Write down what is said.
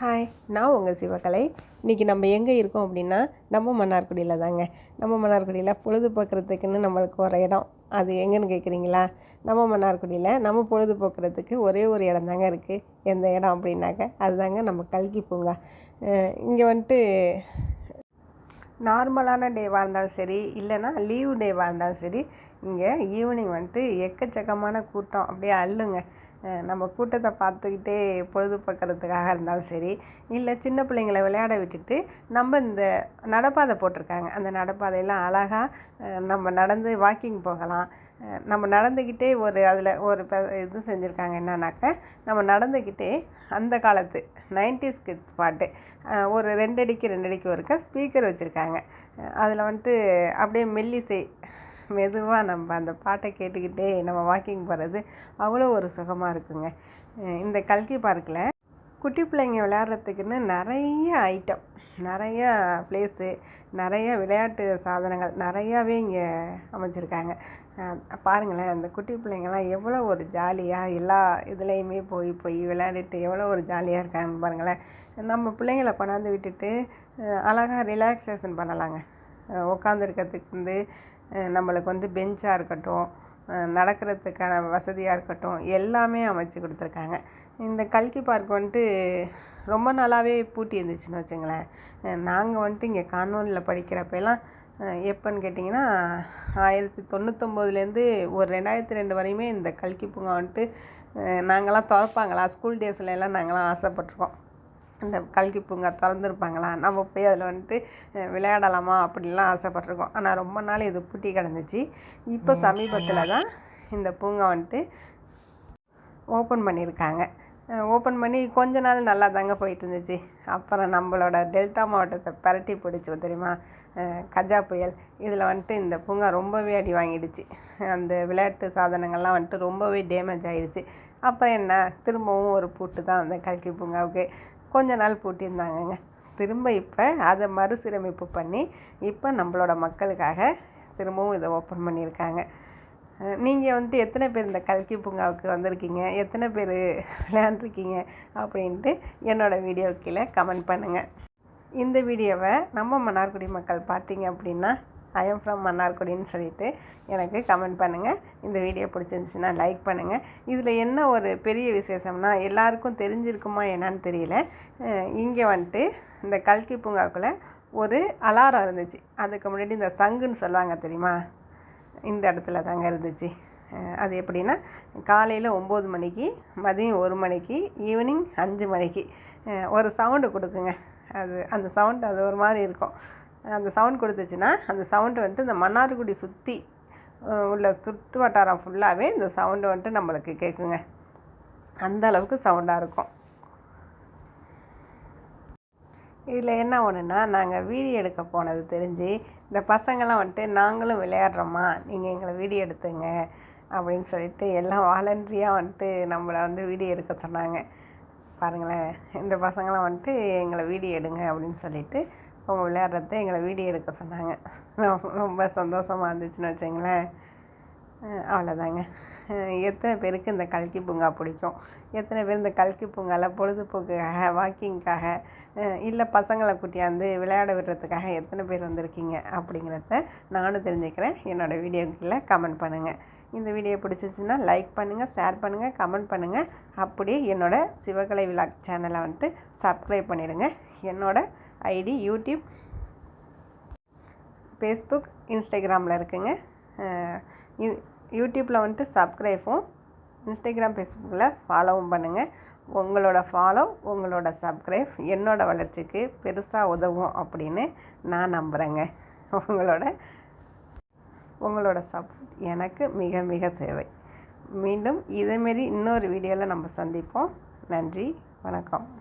Hi நான் உங்கள் சிவகலை. இன்றைக்கி நம்ம எங்கே இருக்கோம் அப்படின்னா நம்ம மன்னார்குடியில் தாங்க. நம்ம மன்னார்குடியில் பொழுதுபோக்குறதுக்குன்னு நம்மளுக்கு ஒரு இடம். அது எங்கேன்னு கேட்குறீங்களா நம்ம மன்னார்குடியில் நம்ம பொழுதுபோக்குறதுக்கு ஒரே ஒரு இடம் தாங்க இருக்குது எந்த இடம் அப்படின்னாக்க அதுதாங்க நம்ம கல்கி பூங்கா. இங்கே வந்துட்டு நார்மலான டேவாக இருந்தாலும் சரி இல்லைன்னா லீவு டேவாக இருந்தாலும் சரி இங்கே ஈவினிங் வந்துட்டு எக்கச்சக்கமான கூட்டம் அப்படியே அள்ளுங்க. நம்ம கூட்டத்தை பார்த்துக்கிட்டே பொழுதுபோக்குறதுக்காக இருந்தாலும் சரி இல்லை சின்ன பிள்ளைங்களை விளையாட விட்டுட்டு நம்ம இந்த நடப்பாதை போட்டிருக்காங்க. அந்த நடப்பாதையெல்லாம் அழகாக நம்ம நடந்து வாக்கிங் போகலாம். நம்ம நடந்துக்கிட்டே ஒரு அதில் ஒரு இது செஞ்சுருக்காங்க என்னன்னாக்க நம்ம நடந்துக்கிட்டே அந்த காலத்து நைன்டிஸ் கிட்ஸ் பாட்டு ஒரு ரெண்டடிக்கு ரெண்டடிக்கு ஒருக்க ஸ்பீக்கர் வச்சுருக்காங்க. அதில் வந்துட்டு அப்படியே மெல்லிசை மெதுவாக நம்ம அந்த பாட்டை கேட்டுக்கிட்டே நம்ம வாக்கிங் போகிறது அவ்வளோ ஒரு சுகமாக இருக்குங்க. இந்த கல்கி பார்க்கில் குட்டி பிள்ளைங்க விளையாடுறதுக்குன்னு நிறைய ஐட்டம் நிறைய ப்ளேஸு நிறைய விளையாட்டு சாதனங்கள் நிறையாவே இங்கே அமைச்சிருக்காங்க பாருங்களேன் அந்த குட்டி பிள்ளைங்கள்லாம் எவ்வளோ ஒரு ஜாலியாக எல்லா இதுலேயுமே போய் போய் விளையாடிட்டு எவ்வளோ ஒரு ஜாலியாக இருக்காங்கன்னு பாருங்களேன். நம்ம பிள்ளைங்களை கொண்டாந்து விட்டுட்டு அழகாக ரிலாக்ஸேஷன் பண்ணலாங்க. உட்காந்துருக்கிறதுக்கு வந்து நம்மளுக்கு வந்து பெஞ்சாக இருக்கட்டும் நடக்கிறதுக்கான வசதியாக இருக்கட்டும் எல்லாமே அமைச்சு கொடுத்துருக்காங்க. இந்த கல்கி பார்க் வந்துட்டு ரொம்ப நாளாகவே பூட்டி இருந்துச்சுன்னு வச்சுங்களேன். நாங்கள் வந்துட்டு இங்கே கான்வென்ட்டில் படிக்கிறப்பெல்லாம் எப்போன்னு கேட்டிங்கன்னா ஆயிரத்தி தொண்ணூத்தொம்போதுலேருந்து ஒரு ரெண்டாயிரத்தி ரெண்டு வரையுமே இந்த கல்கி பூங்கா வந்துட்டு நாங்களாம் திறப்பாங்களா ஸ்கூல் டேஸ்ல எல்லாம் நாங்களாம் ஆசைப்பட்ருக்கோம் இந்த கல்கி பூங்கா திறந்துருப்பாங்களா? நம்ம போய் அதில் வந்துட்டு விளையாடலாமா அப்படிலாம் ஆசைப்பட்ருக்கோம் ஆனால் ரொம்ப நாள் இது பூட்டி கிடந்துச்சு. இப்போ சமீபத்தில் தான் இந்த பூங்கா வந்துட்டு ஓப்பன் பண்ணியிருக்காங்க. ஓப்பன் பண்ணி கொஞ்ச நாள் நல்லா தாங்க போயிட்டு இருந்துச்சு அப்புறம் நம்மளோட டெல்டா மாவட்டத்தை பரட்டி பிடிச்சோம் தெரியுமா? கஜா புயல். இதில் வந்துட்டு இந்த பூங்கா ரொம்பவே அடி வாங்கிடுச்சு. அந்த விளையாட்டு சாதனங்கள்லாம் வந்துட்டு ரொம்பவே டேமேஜ் ஆகிடுச்சு அப்புறம் என்ன? திரும்பவும் ஒரு பூட்டு தான் அந்த கல்கி பூங்காவுக்கு. கொஞ்ச நாள் பூட்டியிருந்தாங்கங்க. திரும்ப இப்போ அதை மறுசீரமைப்பு பண்ணி இப்போ நம்மளோட மக்களுக்காக திரும்பவும் இதை ஓப்பன் பண்ணியிருக்காங்க. நீங்கள் வந்துட்டு எத்தனை பேர் இந்த கல்கி பூங்காவுக்கு வந்திருக்கீங்க? எத்தனை பேர் விளையாண்டுருக்கீங்க? அப்படின்ட்டு என்னோடய வீடியோ கீழே கமெண்ட் பண்ணுங்கள் இந்த வீடியோவை நம்ம மன்னார்குடி மக்கள் பார்த்தீங்க அப்படின்னா ஐஎம் ஃப்ரம் மன்னார்குடின்னு சொல்லிட்டு எனக்கு கமெண்ட் பண்ணுங்கள் இந்த வீடியோ பிடிச்சிருந்துச்சுன்னா லைக் பண்ணுங்கள் இதில் என்ன ஒரு பெரிய விசேஷம்னா எல்லாருக்கும் தெரிஞ்சிருக்குமா என்னான்னு தெரியல. இங்கே வந்துட்டு இந்த கல்கி பூங்காக்குள்ளே ஒரு அலாரம் இருந்துச்சு. அதுக்கு முன்னாடி இந்த சங்குன்னு சொல்லுவாங்க தெரியுமா? இந்த இடத்துல தாங்க இருந்துச்சு. அது எப்படின்னா காலையில் ஒம்பது மணிக்கு மதியம் ஒரு மணிக்கு ஈவினிங் அஞ்சு மணிக்கு. ஒரு சவுண்டு கொடுக்குங்க. அது அந்த சவுண்டு அது ஒரு மாதிரி இருக்கும். அந்த சவுண்ட் கொடுத்துச்சுன்னா அந்த சவுண்டு வந்துட்டு இந்த மன்னார்குடி சுற்றி உள்ள சுற்று வட்டாரம் ஃபுல்லாகவே இந்த சவுண்டு வந்துட்டு நம்மளுக்கு கேட்குங்க அந்த அளவுக்கு சவுண்டாக இருக்கும். இதில் என்ன ஒன்றுன்னா நாங்கள் வீடியோ எடுக்க போனது தெரிஞ்சு இந்த பசங்கள்லாம் வந்துட்டு நாங்களும் விளையாடுறோமா நீங்கள் எங்களை வீடியோ எடுத்துங்க அப்படின்னு சொல்லிட்டு எல்லாம் வாலண்ட்ரியாக வந்துட்டு நம்மளை வந்து வீடியோ எடுக்க சொன்னாங்க. பாருங்களேன் இந்த பசங்களாம் வந்துட்டு எங்களை வீடியோ எடுங்க அப்படின்னு சொல்லிட்டு அவங்க விளையாடுறத எங்களை வீடியோ எடுக்க சொன்னாங்க. ரொம்ப சந்தோஷமாக இருந்துச்சுன்னு வச்சுங்களேன். அவ்வளோதாங்க எத்தனை பேருக்கு இந்த கல்கி பூங்கா பிடிக்கும்? எத்தனை பேர் இந்த கல்கி பூங்காவில் பொழுதுபோக்குக்காக வாக்கிங்க்காக இல்லை பசங்களை கூட்டியாந்து விளையாட விடுறதுக்காக எத்தனை பேர் வந்திருக்கீங்க அப்படிங்கிறத நானும் தெரிஞ்சுக்கிறேன். என்னோடய வீடியோக்குள்ளே கமெண்ட் பண்ணுங்கள் இந்த வீடியோ பிடிச்சிச்சின்னா லைக் பண்ணுங்கள் ஷேர் பண்ணுங்கள் கமெண்ட் பண்ணுங்கள் அப்படியே என்னோடய சிவகலை விழா சேனலை வந்துட்டு சப்ஸ்கிரைப் பண்ணிவிடுங்க என்னோடய ஐடி யூடியூப் ஃபேஸ்புக் இன்ஸ்டாகிராமில் இருக்குங்க. யூடியூப்பில் வந்துட்டு சப்ஸ்கிரைப்பும் இன்ஸ்டாகிராம் ஃபேஸ்புக்கில் ஃபாலோவும் பண்ணுங்கள் உங்களோட ஃபாலோ உங்களோட சப்ஸ்கிரைப் என்னோடய வளர்ச்சிக்கு பெருசாக உதவும் அப்படின்னு நான் நம்புகிறேங்க உங்களோட உங்களோட சப்போர்ட் எனக்கு மிக மிக தேவை. மீண்டும் இதேமாரி இன்னொரு வீடியோவில் நம்ம சந்திப்போம். நன்றி வணக்கம்.